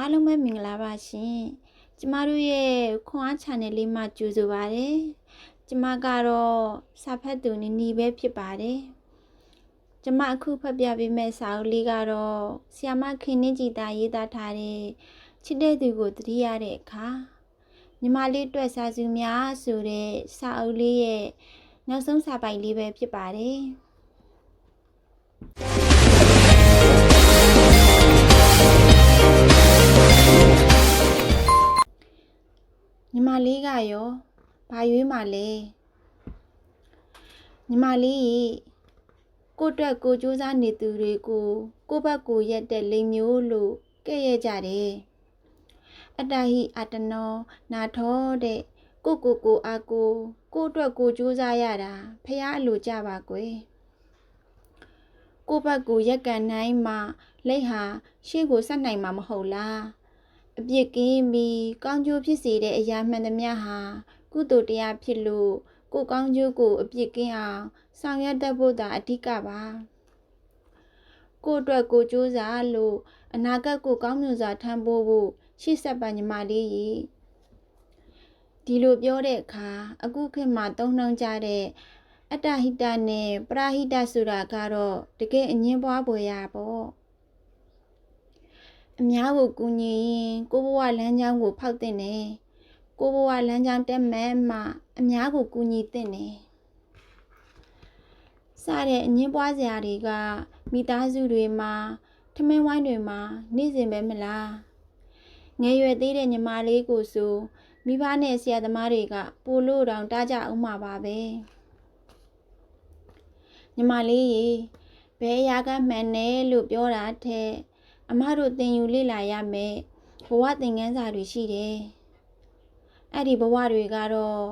အားလုံးပဲမင်္ဂလာပါရှင်ကျမတို့ရဲ့ခွန်အား channel လေးမှာကြိုဆိုပါရစေကျမကတော့စာဖတ်သူနီနီပဲဖြစ်ပါတယ်ကျမအခုဖတ်ပြပေးမယ့်စာအုပ်လေးကတော့ဆီယာမခင်နှင်းကြည်သားရေးသားထားတဲ့ချစ်တဲ့သူကိုတတိရတဲ့အခါညီမလေးတွေ့စာစုများဆိုတဲ့စာအုပ်လေးရဲ့နောက်ဆုံးစာပိုင်လေးပဲဖြစ်ပါတယ် ညီမလေးကရောဘာရွေးမှလဲညီမလေးရေကိုယ့်အတွက်ကိုစူးစမ်းနေသူတွေကိုကိုယ့်ဘက်ကိုရက်တဲ့လိမ်မျိုးလို့ကဲ့ရဲ့ကြတယ်အတ္တဟိအတ္တနောနာထောတဲ့ကိုကိုကိုအာကိုကိုယ့်အတွက်ကိုစူးစမ်းရတာဖះအလိုကြပါကွယ်ကိုယ့်ဘက်ကိုရက်ကန်နိုင်မှလက်ဟာရှေ့ကိုဆက်နိုင်မှာမဟုတ်လား အပြစ်ကင်းပြီးကောင်းကျိုးဖြစ်စေတဲ့အရာမှန်သမျှဟာကုသိုလ်တရားဖြစ်လို့ကိုယ်ကောင်းကျိုးကိုအပြစ်ကင်းအောင်ဆောင်ရွက်တတ်ဖို့သာအဓိကပါကိုယ့်အတွက်ကိုယ်ကြိုးစားလို့အနာဂတ်ကိုကောင်းမွန်စွာထမ်းဖို့ဖို့ရှေ့ဆက်ပါညီမလေးရေဒီလိုပြောတဲ့အခါအခုခေတ်မှာသုံးနှုန်းကြတဲ့အတ္တဟိတနဲ့ပရာဟိတဆိုတာကတော့တကယ်အငင်းပွားပေါ်ရပေါ့ အများကိုကူညီရင်ကိုဘဝလမ်းကြောင်းကိုဖောက်တင်တယ်။ကိုဘဝလမ်းကြောင်းတက်မဲ့မှအများကိုကူညီတင်တယ်။စတဲ့အငင်းပွားစရာတွေကမိသားစုတွေမှာထမင်းဝိုင်းတွေမှာနေ့စဉ်ပဲမလား။ငယ်ရွယ်သေးတဲ့ညီမလေးကိုဆိုမိဘနဲ့ဆရာသမားတွေကပို့လို့တောင်တားကြအောင်မှာပါပဲ။ညီမလေးရေဘယ်အရာကမှန်တယ်လို့ပြောတာထက် အမတို့သင်ယူလေ့လာရမယ်ဘဝသင်ခန်းစာတွေရှိတယ်။အဲ့ဒီဘဝတွေကတော့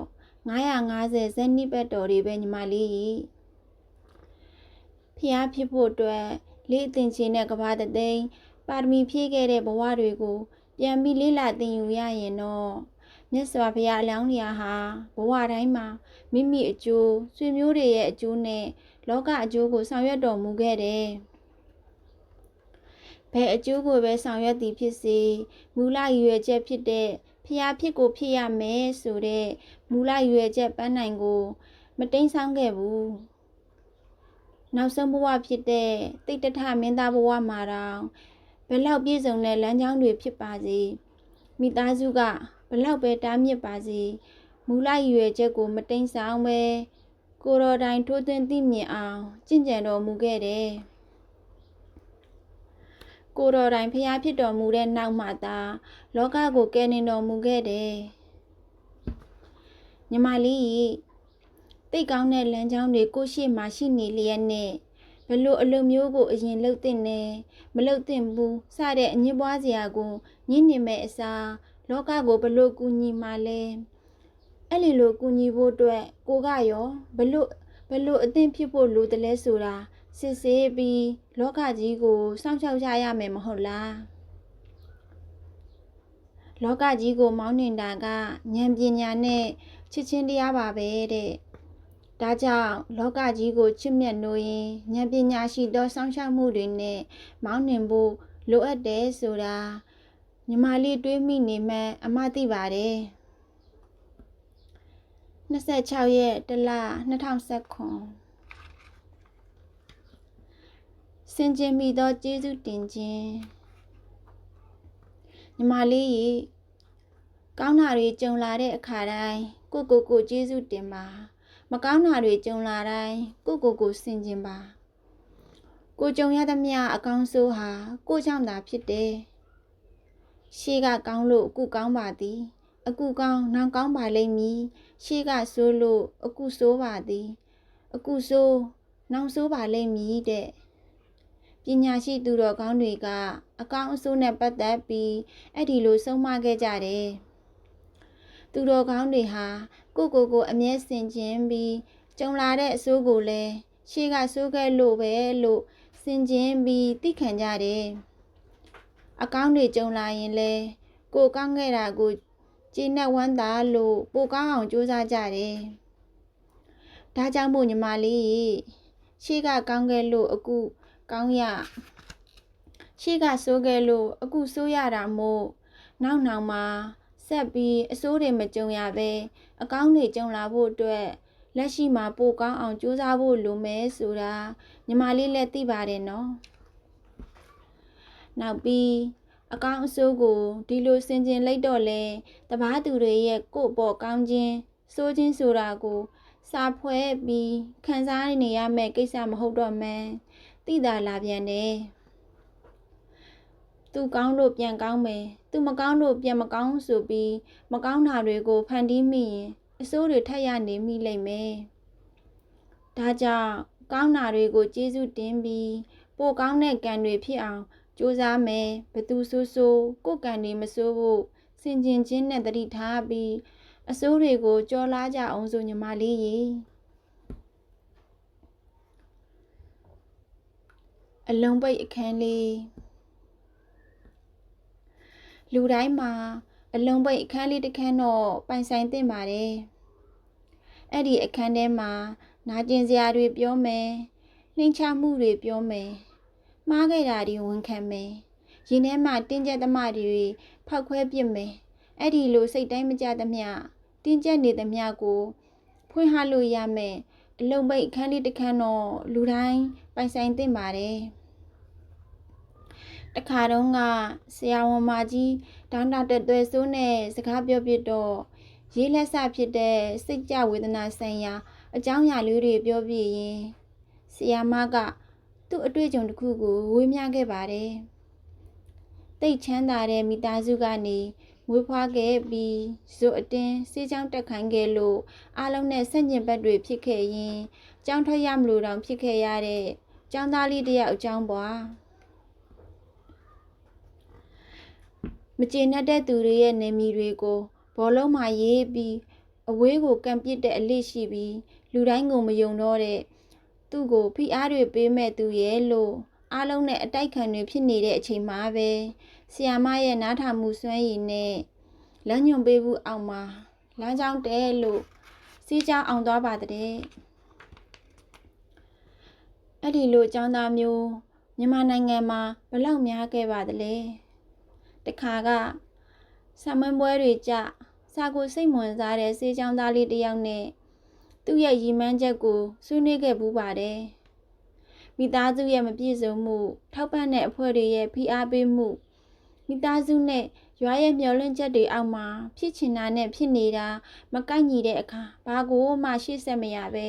950ဇန်နိပတ်တော်တွေပဲညီမလေးကြီး။ဖျားဖြစ်ဖို့အတွက်လေးအသင်ချင်းတဲ့ကဘာတသိန်းပါရမီဖြည့်ခဲ့တဲ့ဘဝတွေကို ပြန်ပြီးလေ့လာသင်ယူရရင်တော့မြတ်စွာဘုရားအလောင်းလျာဟာဘဝတိုင်းမှာမိမိအကျိုးဆွေမျိုးတွေရဲ့အကျိုးနဲ့လောကအကျိုးကိုဆောင်ရွက်တော်မူခဲ့တယ်။ ဘယ်အကျိုးကိုပဲဆောင်ရွက်သည်ဖြစ်စေမူလရည်ရွယ်ချက်ဖြစ်တဲ့ဖျားဖြစ်ကိုဖြစ်ရမယ်ဆိုတဲ့မူလရည်ရွယ်ချက်ပန်းနိုင်ကို မတိမ်ဆောင်ခဲ့ဘူးနောက်ဆုံးဘဝဖြစ်တဲ့တိတ်တထမင်းသားဘဝမှာတော့ဘယ်လောက်ပြည့်စုံတဲ့လမ်းကြောင်းတွေဖြစ်ပါစေမိသားစုကဘယ်လောက်ပဲတားမြစ်ပါစေမူလရည်ရွယ်ချက်ကိုမတိမ်ဆောင်ပဲကိုယ်တော်တိုင်ထိုးသွင်းသိမြင်အောင်ကြင်ကြံတော်မူခဲ့တယ် ကိုတော်တိုင်ဖျားဖြစ်တော်မူတဲ့နောက်မှသာလောကကိုကယ်တင်တော်မူခဲ့တယ်။ညီမလေးကြီးတိတ်ကောင်းတဲ့လမ်းကြောင်းတွေကိုရှေ့မှာရှိနေလျက်နဲ့ဘလို့အလိုမျိုးကိုအရင်လှုပ်တင်နေမလှုပ်တင်ဘူးစတဲ့အငင်းပွားစရာကိုညှင်းနေမဲ့အစားလောကကိုဘလို့ကူညီမှလဲအဲ့ဒီလိုကူညီဖို့အတွက်ကိုကရောဘလို့ဘလို့အသင့်ဖြစ်ဖို့လိုတယ်လဲဆိုတာ စစ်ဆေးပြီးလောကကြီးကိုစောင့်ရှောက်ကြရမယ်မဟုတ်လားလောကကြီးကိုမောင်းနေတာကဉာဏ်ပညာနဲ့ချစ်ချင်းတရားပါပဲတဲ့ဒါကြောင့်လောကကြီးကိုချစ်မြတ်လို့ရင်ဉာဏ်ပညာရှိသောစောင့်ရှောက်မှုတွေနဲ့မောင်းနှင်ဖို့လိုအပ်တယ်ဆိုတာညီမလေးတွေးမိနေမှအမသိပါတယ်26ရက်တလ2019 စင်ကျင်မိသောကျေးဇူးတင်ခြင်းညီမလေးရေကောင်းတာတွေကြုံလာတဲ့အခါတိုင်းကိုကိုကိုကျေးဇူးတင်ပါမကောင်းတာတွေကြုံလာတိုင်းကိုကိုကိုစင်ကျင်ပါကိုကြုံရသမျှအကောင်းဆိုးဟာကိုကြောင့်သာဖြစ်တယ်ရှေးကကောင်းလို့အခုကောင်းပါသည် အခုကောင်းနောက်ကောင်းပါလိမ့်မည်ရှေးကဆိုးလို့အခုဆိုးပါသည် အခုဆိုးနောက်ဆိုးပါလိမ့်မည်တဲ့ ပညာရှိသူတော်ကောင်းတွေကအကောင်းအဆိုးနဲ့ပတ်သက်ပြီးအဲ့ဒီလိုဆုံးမခဲ့ကြတယ်။သူတော်ကောင်းတွေဟာကိုကိုကိုအမျက်စင်ခြင်းပြီးကြုံလာတဲ့အဆိုးကိုလည်းရှေ့ကဆိုးခဲ့လို့ပဲလို့စင်ခြင်းပြီးသိခံကြတယ်။အကောင်းတွေကြုံလာရင်လည်းကိုကောင်းခဲ့တာကိုကျေနပ်ဝမ်းသာလို့ပိုကောင်းအောင်ကြိုးစားကြတယ်။ဒါကြောင့်မို့ညီမလေးရှေ့ကကောင်းခဲ့လို့အခု ကောင်းရရှေ့ကဆိုးခဲ့လို့အခုဆိုးရတာမို့နောက်နောက်မှာဆက်ပြီးအဆိုးတွေမကြုံရပဲအကောင်းတွေကြုံလာဖို့အတွက်လက်ရှိမှာပိုကောင်းအောင်ကြိုးစားဖို့လိုမယ်ဆိုတာညီမလေးလည်းသိပါတယ်နော်နောက်ပြီးအကောင်းအဆိုးကိုဒီလိုစင်ကျင်လိုက်တော့လေတပားသူတွေရဲ့ကို့ပေါ်ကောင်းခြင်းစိုးခြင်းဆိုတာကိုစာဖွဲ့ပြီးခံစားနေရမယ့်ကိစ္စမဟုတ်တော့မှန်း သိတာလာပြန်တယ်သူကောင်းလို့ပြန်ကောင်းမယ်သူမကောင်းလို့ပြန်မကောင်းဆိုပြီးမကောင်းတာတွေကိုဖန်တီးမိရင်အစိုးတွေထက်ရနေမိလိမ့်မယ်ဒါကြောင့်ကောင်းတာတွေကိုကျေးဇူးတင်ပြီးပိုကောင်းတဲ့ကံတွေဖြစ်အောင်ကြိုးစားမယ်ဘသူဆိုးဆိုးကိုယ်ကံတွေမဆိုးဖို့စင်ကျင်ချင်းနဲ့တတိထားပြီးအစိုးတွေကိုကြော်လားကြအောင်ဆိုညီမလေးရေ အလုံးပိတ်အခန်းလေးလူတိုင်းမှာအလုံးပိတ်အခန်းလေးတစ်ခန်းတော့ပိုင်ဆိုင်သင့်ပါတယ်အဲ့ဒီအခန်းထဲမှာနာကျင်စရာတွေပြောမယ်နှိမ်ချမှုတွေပြောမယ်မှားခဲ့တာတွေဝန်ခံမယ်ရင်ထဲမှာတင်းကျပ်သမားတွေဖောက်ခွဲပစ်မယ်အဲ့ဒီလိုစိတ်တိုင်းမကြသမျှတင်းကျပ်နေသမျှကိုဖွင့်ဟလို့ရမယ် အလုံးပိတ်အခန်းလေးတစ်ခန်းတော့လူတိုင်းပိုင်ဆိုင်သင့်ပါတယ်တခါတုန်းကဆရာဝန်မကြီးဒေါက်တာတက်သွဲစိုးနဲ့စကားပြောပြတော့ရေးလက်စဖြစ်တဲ့စိတ်ကြဝေဒနာဆိုင်ရာ အကြောင်းအရာလေးတွေပြောပြရင်ဆရာမက သူ့အတွေ့အကြုံတစ်ခုကိုဝေမျှခဲ့ပါတယ်တိတ်ချမ်းသာတဲ့မိသားစုကနေ မွေးဖွားခဲ့ပြီးဇိုအတင်းစေးချောင်းတက်ခိုင်းခဲ့လို့အားလုံးနဲ့ဆန့်ကျင်ဘက်တွေဖြစ်ခဲ့ရင်ကြောင်းထွက်ရမလို့တောင်ဖြစ်ခဲ့ရတဲ့ကျောင်းသားလေးတယောက်အကြောင်းပွားမကျေနပ်တဲ့သူတွေရဲ့နေမီတွေကိုဘောလုံးမှာရေးပြီးအဝေးကိုကံပစ်တဲ့အလေးရှိပြီးလူတိုင်းကိုမယုံတော့တဲ့သူ့ကိုဖိအားတွေပေးမဲ့သူရဲ့လို့အားလုံးနဲ့အတိုက်ခံတွေဖြစ်နေတဲ့အချိန်မှာပဲ ဆီယာမရဲ့နားထောင်မှုစွမ်းရည်နဲ့လမ်းညွန်ပေးမှုအောင်မှာလမ်းကြောင်းတဲလို့စီးကြောင်းအောင်သွားပါတဲ့အဲ့ဒီလိုအကြောင်းသားမျိုးမြန်မာနိုင်ငံမှာဘလောက်များခဲ့ပါသလဲတခါကဆံမွန်းပွဲတွေကြစာကိုစိတ်ဝင်စားတဲ့စေးချောင်းသားလေးတစ်ယောက်နဲ့သူ့ရဲ့ရည်မှန်းချက်ကိုဆွေးနွေးခဲ့ပူးပါတယ်မိသားစုရဲ့မပြည့်စုံမှု ထောက်ပံ့တဲ့အဖွဲ့တွေရဲ့ဖိအားပေးမှု မိသားစုနဲ့ရွာရဲ့မျောလင့်ချက်တွေအောက်မှာဖြစ်ချင်တာနဲ့ဖြစ်နေတာမကိုက်ညီတဲ့အခါဘာကိုမှရှေ့ဆက်မရပဲ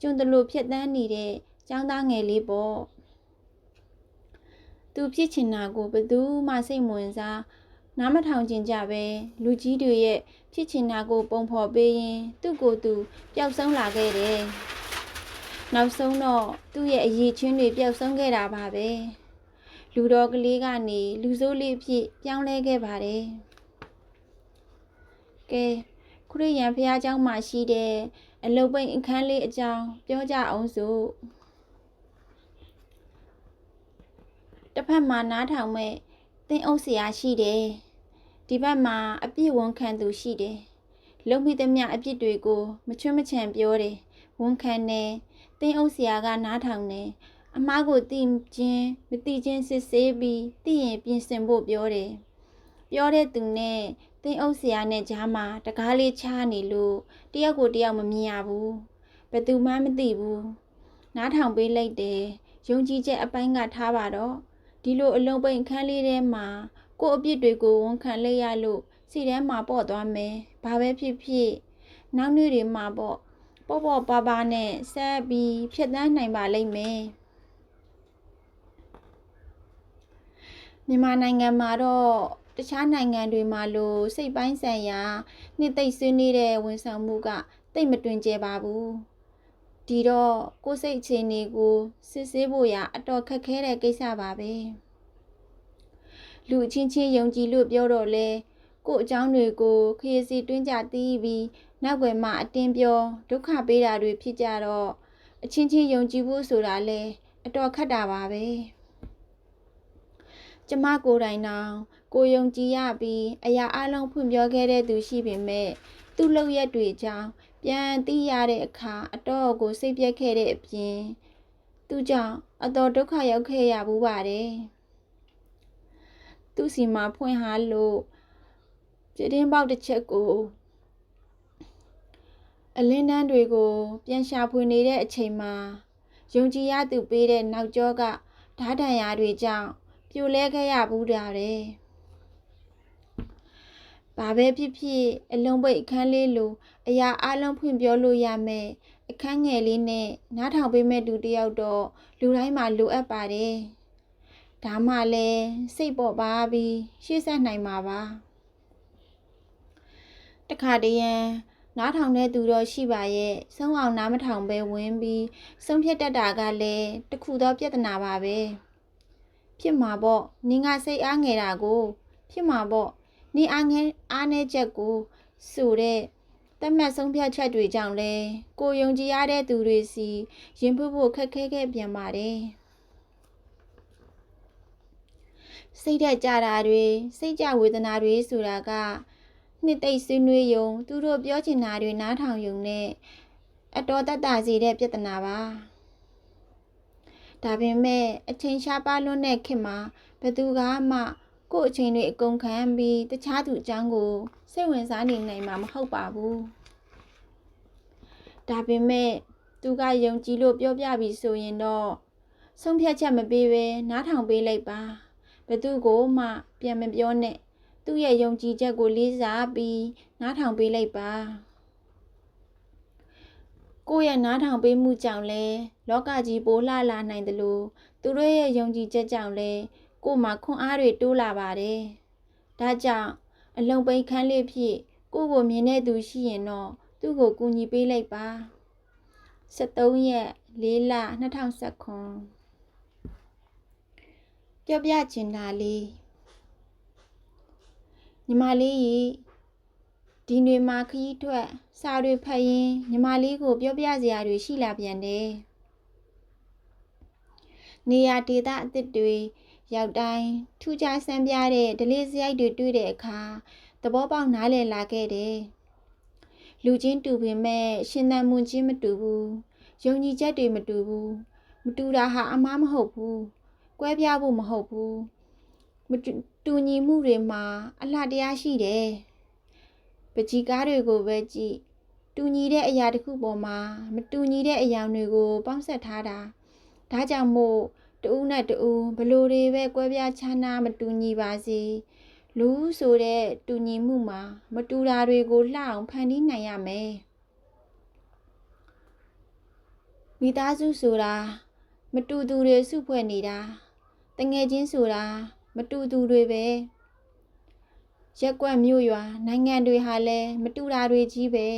ကျွန်းတလို့ဖြစ်တန်းနေတဲ့ចောင်းသားငယ်လေးပေါ့သူဖြစ်ချင်တာကိုဘယ်သူမှစိတ်ဝင်စားနားမထောင်ကျင်ကြပဲလူကြီးတွေရဲ့ဖြစ်ချင်တာကိုပုံဖော်ပေးရင် သူ့ကိုယ်သူပျောက်ဆုံးလာခဲ့တယ်နောက်ဆုံးတော့သူ့ရဲ့အရေးချင်းတွေပျောက်ဆုံးခဲ့တာပါပဲ လူတော်ကလေးကနေလူဆိုးလေးဖြစ်ပြောင်းလဲခဲ့ပါတယ်။ကဲခရစ်ယာန်ဘုရားကျောင်းမှာရှိတဲ့အလုတ်ပိန်အခန်းလေးအကြောင်းပြောကြအောင်စို့။တစ်ဖက်မှာနားထောင်မဲ့သင်းအုပ်ဆရာရှိတယ်။ဒီဘက်မှာအပြည့်ဝန်ခံသူရှိတယ်။လုံမိသမျှအပြစ်တွေကိုမချွတ်မချံပြောတယ်။ဝန်ခံတယ်။သင်းအုပ်ဆရာကနားထောင်တယ်။ အမားကိုသိချင်းမသိချင်းစစ်ဆေးပြီးသိရင်ပြင်ဆင်ဖို့ပြောတယ်ပြောတဲ့သူနဲ့သင်းအုပ်ဆရာနဲ့ကြားမှာတကားလေးချားနေလို့တယောက်ကိုတယောက်မမြင်ရဘူးဘယ်သူမှမသိဘူးနားထောင်ပေးလိုက်တယ်ယုံကြည်ချက်အပိုင်းကထားပါတော့ဒီလိုအလုံးပိန်ခန်းလေးထဲမှာကို့အပြစ်တွေကိုဝန်ခံလိုက်ရလို့စီထဲမှာပေါ့သွားမယ်ဘာပဲဖြစ်ဖြစ်နောက်နေ့တွေမှာပေါ့ပေါ့ပေါ့ပါပါနဲ့ဆက်ပြီးဖြတ်တန်းနိုင်ပါလိမ့်မယ် မြန်မာနိုင်ငံမှာတော့တခြားနိုင်ငံတွေမှာလို့စိတ်ပိုင်းဆိုင်ရာနှစ်သိမ့်ဆွေးနေတဲ့ဝန်ဆောင်မှုကတိတ်မတွင်ကျပါဘူးဒီတော့ကိုယ်စိတ်အခြေအနေကိုစစ်ဆေးဖို့ရအတော်ခက်ခဲတဲ့ကိစ္စပါပဲလူချင်းချင်းယုံကြည်လို့ပြောတော့လဲကို့အကြောင်းတွေကိုခရီးစီတွင်းကြသိပြီးနောက်ွယ်မှာအတင်းပြောဒုက္ခပေးတာတွေဖြစ်ကြတော့အချင်းချင်းယုံကြည်ဖို့ဆိုတာလဲအတော်ခက်တာပါပဲ ကျမကိုယ်တိုင်တောင်ကိုယုံကြည်ရပြီးအရာအလုံးဖွင့်ပြောခဲ့တဲ့သူရှိပေမဲ့သူ့လုပ်ရက်တွေကြောင့်ပြန်သိရတဲ့အခါအတော့ကိုစိတ်ပြက်ခဲ့တဲ့အပြင်သူကြောင့်အတော်ဒုက္ခရောက်ခဲ့ရဘူးပါတယ်သူ့စီမှာဖွင့်ဟာလို့ပြတင်းပေါက်တစ်ချက်ကိုအလင်းတန်းတွေကို ပြန်ရှာဖွေနေတဲ့အချိန်မှာယုံကြည်ရသူပေးတဲ့နောက်ကျောကဓာတ်တန်ရာတွေကြောင့် ပြိုလဲခဲ့ရဘူးတာတဲ့။ဘာပဲဖြစ်ဖြစ်အလုံးပိတ်အခန်းလေးလိုအရာအလုံးဖွင့်ပြောလို့ရမယ်အခန်းငယ်လေးနဲ့နားထောင်ပေးမဲ့သူတယောက်တော့လူတိုင်းမှာလိုအပ်ပါတယ်။ဒါမှလည်းစိတ်ပေါ်ပါပြီးရှေ့ဆက်နိုင်မှာပါ။တခါတည်းရန်နားထောင်တဲ့သူတော့ရှိပါရဲ့ဆုံးအောင်နားမထောင်ပဲဝင်ပြီးဆုံးဖြတ်တတ်တာကလည်းတခုသောပြဿနာပါပဲ ဖြစ်မှာပေါ့နင်းကစိတ်အားငယ်တာကို ဖြစ်မှာပေါ့နင်းအားငယ်အားနေချက်ကိုဆိုတဲ့တတ်မှတ်ဆုံးဖြတ်ချက်တွေကြောင့်လဲကိုယုံကြည်ရတဲ့သူတွေစီရင်ဖွဖို့ခက်ခဲခဲ့ပြန်ပါတယ်စိတ်ဓာတ်ကြတာတွေစိတ်ကြဝေဒနာတွေဆိုတာကနှစ်သိမ့်ဆွေးနွေးယုံ သူတို့ပြောချင်တာတွေနားထောင်ယုံနဲ့အတော်တတ်တာစီတဲ့ပြဿနာပါ ဒါပေမဲ့အချိန်ရှားပါလွန်းတဲ့ခေတ်မှာဘယ်သူကမှကို့အချိန်တွေအကုန်ခံပြီးတခြားသူအကြောင်းကိုစိတ်ဝင်စားနေနိုင်မှာမဟုတ်ပါဘူးဒါပေမဲ့သူကယုံကြည်လို့ပြောပြပြီးဆိုရင်တော့ဆုံးဖြတ်ချက်မပေးဘဲနားထောင်ပေးလိုက်ပါဘယ်သူကိုမှပြန်မပြောနဲ့သူ့ရဲ့ယုံကြည်ချက်ကိုလေးစားပြီးနားထောင်ပေးလိုက်ပါ ကိုယ့်ရဲ့နားထောင်ပေးမှုကြောင့်လဲလောကကြီးပိုလှလာနိုင်တယ်လို့သူတို့ရဲ့ယုံကြည်ချက်ကြောင့်လဲကို့မှာခွန်အားတွေတိုးလာပါတယ်ဒါကြောင့်အလုံးပိန်ခန်းလေးဖြစ်ကိုယ့်ကိုမြင်တဲ့သူရှိရင်တော့သူ့ကိုကူညီပေးလိုက်ပါ73ရက်4လ2019ပြောပြချင်တာလေးညီမလေးရေ ဒီတွေမှာခရီးထွက်စာတွေဖတ်ရင်ညီမလေးကို ပြောပြစရာတွေရှိလာပြန်တယ်နေရာဒေသအသစ်တွေရောက်တိုင်းထူးခြားဆန်းပြတဲ့ဒလေးစရိုက်တွေတွေ့တဲ့အခါသဘောပေါက်နားလည်လာခဲ့တယ်လူချင်းတူပေမဲ့ရှင်သန်မှုချင်းမတူဘူးယုံကြည်ချက်တွေမတူဘူးမတူတာဟာအမားမဟုတ်ဘူးကွဲပြားဖို့မဟုတ်ဘူးမတူညီမှုတွေမှာအလှတရားရှိတယ် ပကြီးကားတွေကိုပဲကြည့်တူညီတဲ့အရာတစ်ခုပေါ်မှာမတူညီတဲ့အရာတွေကိုပေါင်းဆက်ထားတာဒါကြောင့်မို့တူးနဲ့တူးဘလို့တွေပဲကွဲပြားခြားနားမတူညီပါစေလူဆိုတဲ့တူညီမှုမှာ မတူတာတွေကိုလှအောင်ဖန်တီးနိုင်ရမယ်မိသားစုဆိုတာမတူသူတွေစုဖွဲ့နေတာတငယ်ချင်းဆိုတာမတူသူတွေပဲ ရက်ကွက်မြို့ရွာနိုင်ငံတွေဟာလည်းမတူတာတွေကြီးပဲ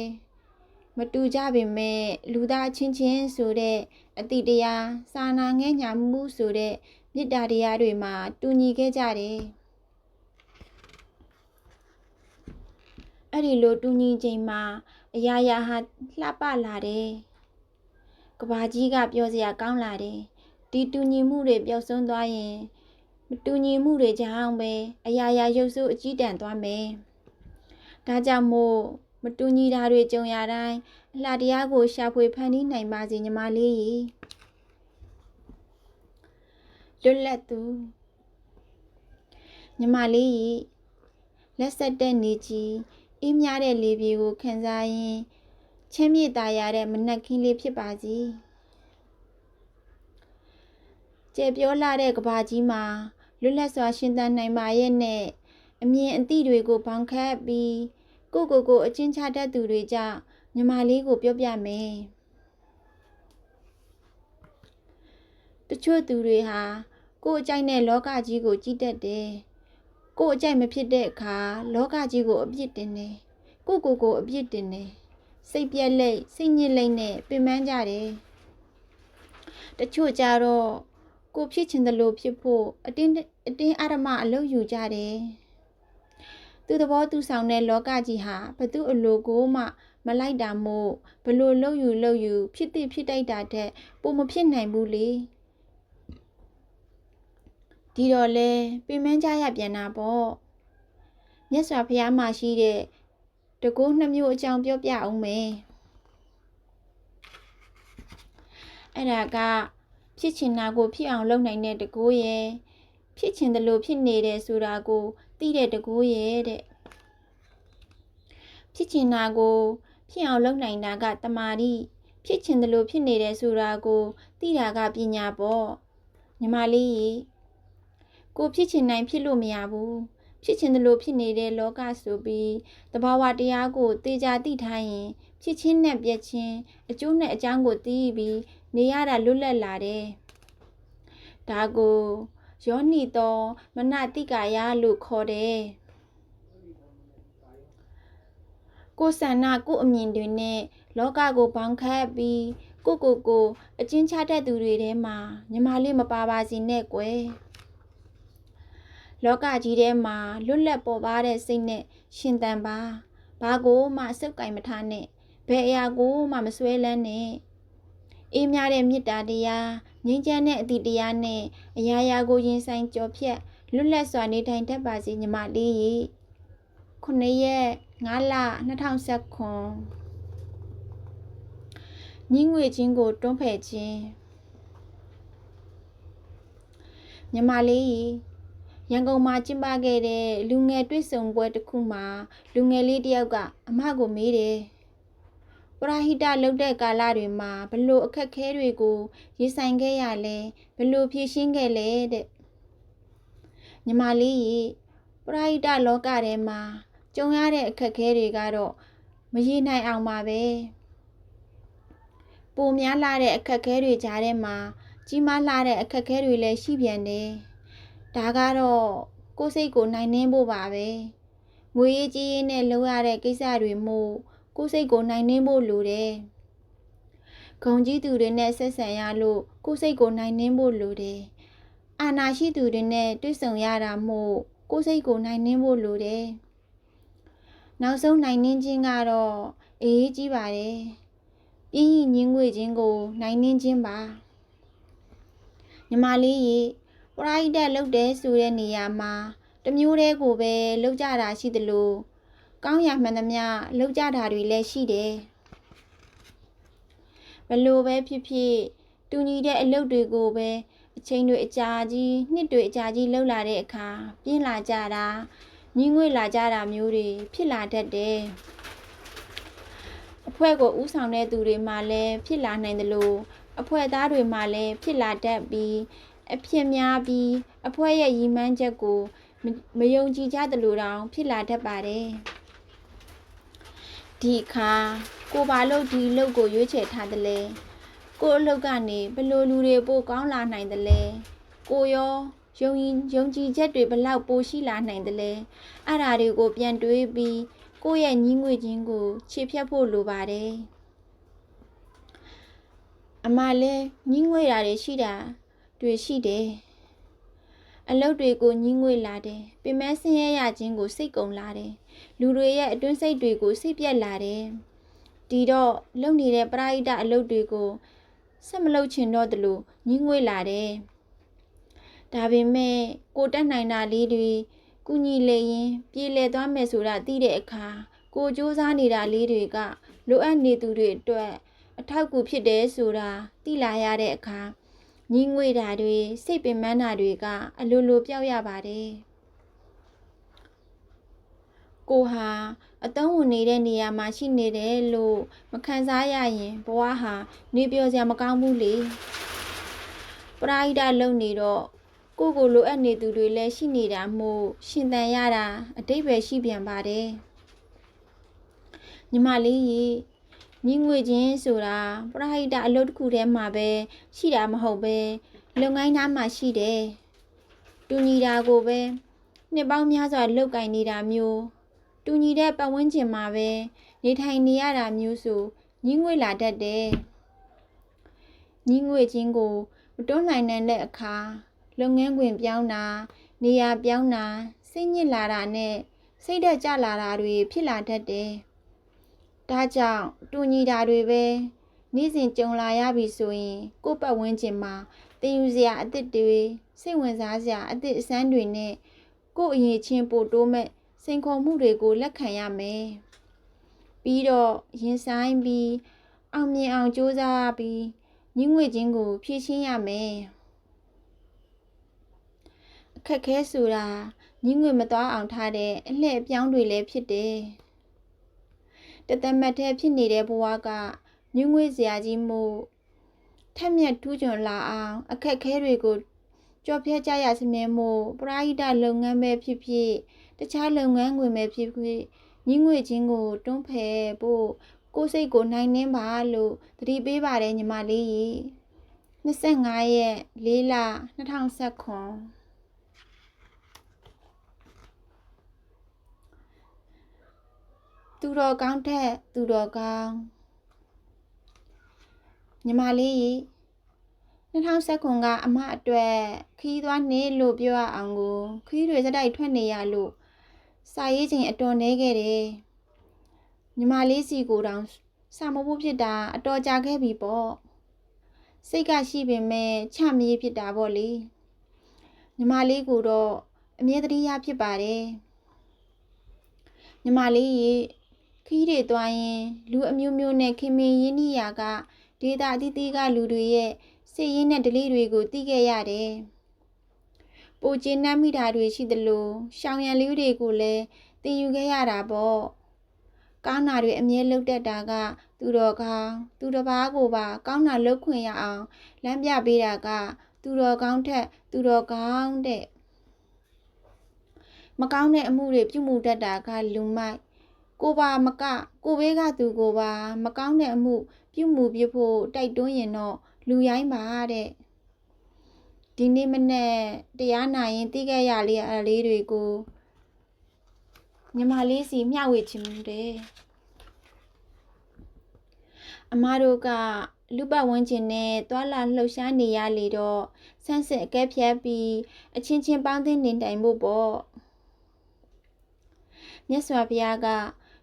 မတူကြပေမဲ့လူသားချင်းချင်းဆိုတဲ့အတိတရားစာနာငဲ့ညာမှုဆိုတဲ့မေတ္တာတရားတွေမှာတူညီခဲ့ကြတယ်အဲ့ဒီလိုတူညီချိန်မှာအရာရာဟာလှပလာတယ်ကဘာကြီးကပြောစရာကောင်းလာတယ်ဒီတူညီမှုတွေပျောက်ဆုံးသွားရင် မတူညီမှုတွေကြောင့်ပဲအရာရာရုပ်ဆိုးအကြီးတန်းသွားမယ်ဒါကြောင့်မို့မတူညီတာတွေကြုံရတိုင်းအလှတရားကိုရှာဖွေဖန်တီးနိုင်ပါစေညီမလေးရေလွတ်လပ်သူညီမလေးရေလက်ဆက်တဲ့နေကြီးအေးမြတဲ့လေပြေကိုခံစားရင်ချမ်းမြေ့တာရတဲ့မနက်ခင်းလေးဖြစ်ပါစီကျေပြောလာတဲ့ကဘာကြီးမှာ လွတ်လပ်စွာရှင်သန်နိုင်ပါရဲ့နဲ့အမြင်အသည့်တွေကိုဘောင်ခတ်ပြီးကိုကိုကိုအချင်းချတတ်သူတွေကြောင့်ညီမလေးကိုပြောပြမယ်တချို့သူတွေဟာကိုယ်အကြိုက်တဲ့လောကကြီးကိုကြည့်တတ်တယ်ကိုယ်အကြိုက်မဖြစ်တဲ့အခါလောကကြီးကိုအပြစ်တင်တယ်ကိုကိုကိုအပြစ်တင်တယ်စိတ်ပြက်လက်စိတ်ညစ်လိမ့်နဲ့ပင်ပန်းကြတယ်တချို့ကြတော့ ကိုဖြစ်ချင်တယ်လို့ဖြစ်ဖို့အတင်းအတင်းအဓမ္မအလုပ်ယူကြတယ်သူသဘောသူဆောင်တဲ့လောကကြီးဟာဘသူအလိုကိုမှမလိုက်တာမို့ဘလို့လှုပ်ယူလှုပ်ယူဖြစ်တိဖြစ်တိုက်တာတဲ့ပုံမဖြစ်နိုင်ဘူးလေဒီတော့လဲပင်မကြရပြန်တာပေါ့မြတ်စွာဘုရားမှာရှိတဲ့တကိုးနှမျိုးအကြောင်းပြောပြအောင်မယ်အဲ့ဒါက ဖြစ်ချင်တာကိုဖြစ်အောင်လုပ်နိုင်တဲ့တကိုးရဲ့ဖြစ်ချင်တယ်လို့ဖြစ်နေတယ်ဆိုတာကိုသိတဲ့တကူရဲ့တဲ့ဖြစ်ချင်တာကိုဖြစ်အောင်လုပ်နိုင်တာကတမာတိဖြစ်ချင်တယ်လို့ဖြစ်နေတယ်ဆိုတာကိုသိတာကပညာပေါ့ညီမလေးရေကိုဖြစ်ချင်နိုင်ဖြစ်လို့မရဘူးဖြစ်ချင်တယ်လို့ဖြစ်နေတဲ့လောကဆိုပြီးတဘာဝတရားကိုတေချာသိထားရင် ဖြစ်ချင်းနဲ့ပြက်ချင်းအကျိုးနဲ့အကြောင်းကိုသိပြီးနေရတာလွတ်လပ်လာတယ်ဒါကိုယောနိတော်မနတိကာယလို့ခေါ်တယ်ကိုယ်ဆန္ဒကိုယ်အမြင်တွေနဲ့လောကကိုဘောင်ခတ်ပြီးကိုကိုကိုအချင်းချတတ်သူတွေထဲမှာညီမလေးမပါပါစေနဲ့ကွယ်လောကကြီးထဲမှာလွတ်လပ်ပေါ်ပါတဲ့စိတ်နဲ့ရှင်သန်ပါဘာကိုမှစုပ်ကင်မထားနဲ့ ဘယ်အရာကိုမှမစွဲလန်းနဲ့အေးမြတဲ့မေတ္တာတရားငြိမ်းချမ်းတဲ့အတိတရားနဲ့အရာရာကိုရင်ဆိုင်ကြော်ဖြတ်လွတ်လပ်စွာနေထိုင်တတ်ပါစေညီမလေးရေခုနှစ်ရက်9လ2019ညီငွေချင်းကိုတွန်းဖယ်ခြင်းညီမလေးရေရန်ကုန်မှာကျင်းပခဲ့တဲ့လူငယ်တွေ့ဆုံပွဲတစ်ခုမှာလူငယ်လေးတစ်ယောက်ကအမကိုမေးတယ် ပရာဟိတလုပ်တဲ့ကာလတွေမှာဘလို့အခက်ခဲတွေကိုရင်ဆိုင်ခဲ့ရလဲဘလို့ဖြေရှင်းခဲ့လဲတဲ့ညီမလေးရေပရာဟိတလောကထဲမှာကြုံရတဲ့အခက်ခဲတွေကတော့မရေနိုင်အောင်ပါပဲပိုများလာတဲ့အခက်ခဲတွေကြားထဲမှာကြီးမားလာတဲ့အခက်ခဲတွေလည်းရှိပြန်တယ်ဒါကတော့ကိုယ်စိတ်ကိုနိုင်နှင်းဖို့ပါပဲငွေရေးကြီးရေးနဲ့လုပ်ရတဲ့ကိစ္စတွေမို့ ကိုယ်စိတ်ကိုနိုင်နှင်းဖို့လိုတယ်။ဂုံကြီးသူတွေနဲ့ဆက်ဆံရလို့ကိုယ်စိတ်ကိုနိုင်နှင်းဖို့လိုတယ်။အာနာရှိသူတွေနဲ့တွေ့ဆုံရတာမို့ကိုယ်စိတ်ကိုနိုင်နှင်းဖို့လိုတယ်။နောက်ဆုံးနိုင်နှင်းခြင်းကတော့အေးကြီးပါတယ်။ပြင်းရင်ညင်းငွေခြင်းကို နိုင်နှင်းခြင်းပါ။ညီမလေးရေပရိုက်တက်လုပ်တဲ့ဆိုတဲ့နေရာမှာတမျိုးတည်းကိုပဲလုပ်ကြတာရှိသလို ကောင်းရမှန်သမျှလောက်ကြတာတွေလည်းရှိတယ်ဘလို့ပဲဖြစ်ဖြစ်တူညီတဲ့အလုပ်တွေကိုပဲအချိန်တွေအကြာကြီးနှစ်တွေအကြာကြီးလှုပ်လာတဲ့အခါပြင်းလာကြတာညှင်းငွေ့လာကြတာမျိုးတွေဖြစ်လာတတ်တယ်အဖွဲ့ကိုဥဆောင်တဲ့သူတွေမှလည်းဖြစ်လာနိုင်တယ်လို့အဖွဲ့သားတွေမှလည်းဖြစ်လာတတ်ပြီးအဖြစ်များပြီးအဖွဲ့ရဲ့ရည်မှန်းချက်ကိုမယုံကြည်ကြသလိုတောင်ဖြစ်လာတတ်ပါတယ်။ ဒီအခါကိုဘာလို့ဒီအလုပ်ကိုရွေးချယ်ထားသလဲကိုအလုပ်ကနေဘလို့လူတွေပိုကောင်းလာနိုင်သလဲကိုရောယုံယုံကြည်ချက်တွေဘလောက်ပိုရှိလာနိုင်သလဲအဲ့ဓာတွေကိုပြန်တွေးပြီးကိုယ့်ရဲ့ညီးငွေချင်းကိုခြေဖြတ်ဖို့လိုပါတယ်အမလည်းညီးငွေတာတွေရှိတာတွေရှိတယ်အလုပ်တွေကိုညှင်းငွေလာတယ်ပင်မဆင်းရဲရခြင်းကိုစိတ်ကုံလာတယ် လူတွေရဲ့အတွင်းစိတ်တွေကိုစိတ်ပြက်လာတယ်ဒီတော့လုံနေတဲ့ပရိဒအလုပ်တွေကိုဆက်မလုပ်ချင်တော့တလို့ညှင်းငွေလာတယ်ဒါပေမဲ့ကိုတက်နိုင်တာလေးတွေကုညီလေရင်ပြေလည်သွားမယ်ဆိုတာသိတဲ့အခါကိုစူးစမ်းနေတာလေးတွေကလိုအပ်နေသူတွေအတွက်အထောက်အကူဖြစ်တယ်ဆိုတာသိလာရတဲ့အခါညီငွေတာတွေစိတ်ပင်ပန်းတာတွေကအလိုလိုပြောက်ရပါတယ် ကိုဟာအတုံးဝင်နေတဲ့နေရာမှာရှိနေတယ်လို့မခံစားရရင်ဘဝဟာနေပြောစရာမကောင်းဘူးလေပရာဟိတလုံနေတော့ကိုကိုလိုအပ်နေသူတွေလည်းရှိနေတာမို့ရှင်သန်ရတာအတိတ်ပဲရှိပြန်ပါတယ်ညီမလေးကြီးညီငွေချင်းဆိုတာပရဟိတအလုပ်တစ်ခုတည်းမှာပဲရှိတာမဟုတ်ပဲလုပ်ငန်းသားမှာရှိတယ်တူညီတာကိုပဲနှစ်ပေါင်းများစွာလောက်ကင်နေတာမျိုး တူညီတဲ့ပတ်ဝန်းကျင်မှာပဲနေထိုင်နေရတာမျိုးဆိုညီငွေလာတတ်တယ်ညီငွေချင်းကိုမတွန်းနိုင်တဲ့အခါလုပ်ငန်းခွင်ပြောင်းတာနေရာပြောင်းတာစိတ်ညစ်လာတာနဲ့စိတ်သက်ကြလာတာတွေဖြစ်လာတတ်တယ်ဒါကြောင့်တူညီတာတွေပဲနေ့စဉ်ကြုံလာရပြီဆိုရင်ကိုယ့်ပတ်ဝန်းကျင်မှာတင်ယူစရာအသစ်တွေစိတ်ဝင်စားစရာအသစ်အဆန်းတွေနဲ့ကိုယ့်အရေးချင်းပို့တိုးမဲ့ စိန်ခေါ်မှုတွေကိုလက်ခံရမယ်ပြီးတော့ရင်ဆိုင်ပြီးအောင်မြင်အောင်ကြိုးစားပြီးညှိငွေချင်းကိုဖြည့်ရှင်းရမယ်အခအခက်ခဲဆိုတာညငွေမသွားအောင်ထားတဲ့အလှည့်အပြောင်းတွေလည်းဖြစ်တယ်တသက်မတ်တဲ့ဖြစ်နေတဲ့ဘဝကညငွေစရာကြီးမှုထက်မြက်ထူးချွန်လာအောင်အခက်ခဲတွေကိုကြော်ဖြဲကြရစမြဲမှုပရာဟိတလုပ်ငန်းပဲဖြစ်ဖြစ် တခြားလုပ်ငန်းဝင်ပဲဖြစ်ဖြစ်ညငွေချင်းကိုတွန်းဖယ်ဖို့ကိုယ်စိတ်ကိုနိုင်နှင်းပါလို့သတိပေးပါတယ်ညီမလေးကြီး25ရက်4လ2019သူတော်ကောင်းထက်သူတော်ကောင်းညီမလေး2019ကအမအတွက်ခီးသွားနေလို့ပြောရအောင်ကိုခီးတွေစတိုက်ထွက်နေရလို့ စာရေးချိန်အတော်နေခဲ့တယ်ညီမလေးစီကိုတောင်စာမဖို့ဖြစ်တာအတော်ကြာခဲ့ပြီပေါ့စိတ်ကရှိပင်မဲ့ချမရေးဖြစ်တာပေါ့လေညီမလေးကိုတော့အမြဲတရဖြစ်ပါတယ်ညီမလေးရေခီးတွေသွားရင်လူအမျိုးမျိုးနဲ့ခင်မင်ရင်းနှီးရာကဒေတာအသီးသီးကလူတွေရဲ့စိတ်ရင်းနဲ့ဒလေးတွေကိုသိခဲ့ရတယ်။ ပိုကျင်းနှမ်းမိတာတွေရှိသလိုရှောင်ရံလေးတွေကိုလည်းသိယူခဲ့ရတာပေါ့။ကောင်းတာတွေအမြဲလုတ်တက်တာက သူတော်ကောင်းသူတစ်ပါးကိုပါ ကောင်းတာလုပ်ခွင့်ရအောင်လမ်းပြပေးတာက သူတော်ကောင်းထက် သူတော်ကောင်းတဲ့မကောင်းတဲ့အမှုတွေပြုမှုတတ်တာကလူမိုက်ကိုပါမက ကိုဘေးကသူကိုပါ မကောင်းတဲ့အမှု ပြုမှုပြဖို့တိုက်တွန်းရင်တော့လူရိုင်းပါတဲ့ ဒီနေ့မနေ့တရားနာရင်သိခဲ့ရလေးအလေးတွေကိုညီမလေးစီမျှဝေချင်တယ်အမားတို့ကလူပတ်ဝန်းကျင်နဲ့သွာလာလှုပ်ရှားနေရလေတော့ဆန်းစစ်အကဲဖြတ်ပြီးအချင်းချင်းပေါင်းသင်းနေတိုင်ဖို့ပေါ့မြတ်စွာဘုရားက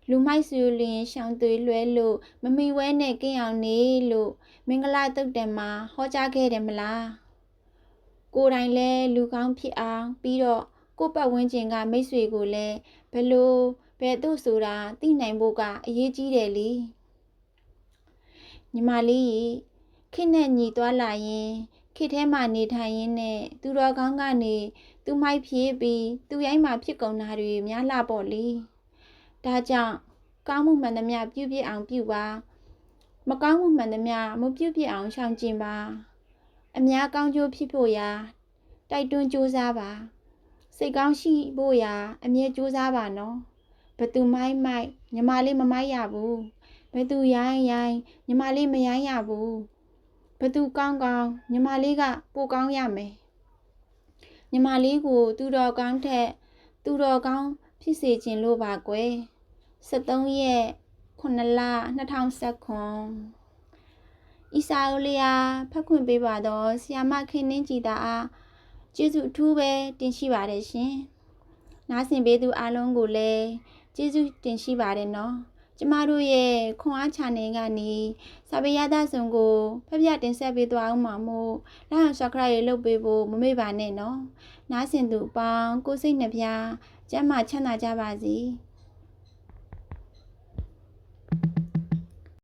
လူမိုက်ဆူလင်ရှောင်းသွေးလွဲလို့မမီဝဲနဲ့ကင်းအောင်နေလို့မင်္ဂလာတုတ်တံမှာဟောကြားခဲ့တယ်မလား ကိုယ်တိုင်လဲလူကောင်းဖြစ်အောင်ပြီးတော့ကိုယ့်ပတ်ဝန်းကျင်ကမိတ်ဆွေကိုလည်းဘလို့ဘယ်သူဆိုတာသိနိုင်ဖို့ကအရေးကြီးတယ်လေညီမလေးခိနဲ့ညီသွားလာရင်ခိထဲမှာနေထိုင်ရင်းနဲ့သူတော်ကောင်းကနေသူမိုက်ဖြေးပြီးသူရိုင်းမှာဖြစ်ကုန်တာတွေများလာပေါ့လေဒါကြောင့်ကောင်းမှုမှန်သမျှပြုပြအောင်ပြုပါ မကောင်းမှုမှန်သမျှမပြုပြအောင်ရှောင်ကျဉ်ပါ အများကောင်းကျိုးဖြစ်ဖို့ရာတိုက်တွန်းကြိုးစားပါစိတ်ကောင်းရှိဖို့ရာအမြဲကြိုးစားပါနော်ဘသူမိုက်မိုက်ညီမလေးမမိုက်ရဘူးဘသူရိုင်းရိုင်းညီမလေးမရိုင်းရဘူးဘသူကောင်းကောင်းညီမလေးကပိုကောင်းရမယ်ညီမလေးကိုသူတော်ကောင်းထက်သူတော်ကောင်းဖြစ်စေခြင်းလို့ပါကွယ်73ရက်9လ2019 ဤစာအုပ်လေးအားဖတ်ခွင့်ပေးပါတော့ဆီယာမခင်နှင်းကြည်တာအားကျေးဇူးအထူးပဲတင်ရှိပါတယ်ရှင်။နားဆင်ပေးသူအားလုံးကိုလည်းကျေးဇူးတင်ရှိပါတယ်နော်။ကျမတို့ရဲ့ခွန်အား channel ကနေစာပေရသဆုံကိုဖျက်ပြတင်ဆက်ပေးသွားအောင်ပါမို့လိုက်အောင် subscribe လုပ်ပေးဖို့မမေ့ပါနဲ့နော်။နားဆင်သူအပေါင်းကိုစိတ်နှပြကျမ်းမာချမ်းသာကြပါစေ။